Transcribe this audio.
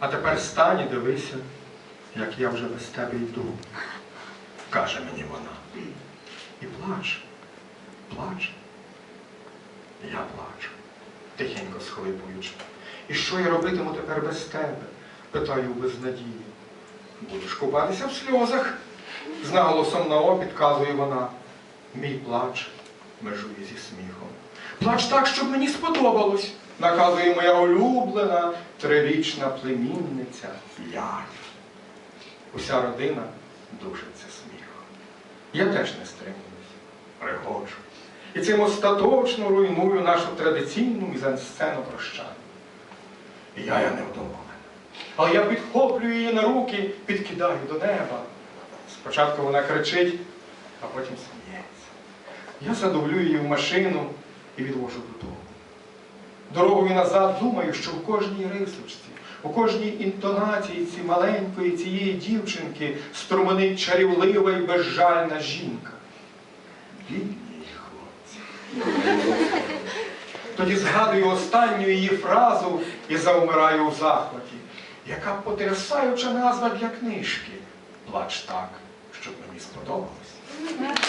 А тепер стань і дивися, як я вже без тебе йду, каже мені вона. І плаче, плаче. Я плачу, тихенько схлипуючи. І що я робитиму тепер без тебе? питаю без надії. Будеш купатися в сльозах. З наголосом на о підказує вона. Мій плач межує зі сміхом. Плач так, щоб мені сподобалось, наказує моя улюблена трирічна племінниця Яня. Уся родина душиться сміхом. Я теж не стримуюсь, регочу. І цим остаточно руйную нашу традиційну мізансцену прощання. І я я невдоволена. Але я підхоплюю її на руки, підкидаю до неба. Спочатку вона кричить, а потім сміється. Я задовлю її в машину і відвожу додому. Дорогою назад думаю, що в кожній рисочці, у кожній інтонації ці маленької цієї дівчинки струменить чарівлива і безжальна жінка. Бідні її хлопці. Тоді згадую останню її фразу і завмираю у захваті. Яка потрясаюча назва для книжки. Плач так, щоб мені сподобалось.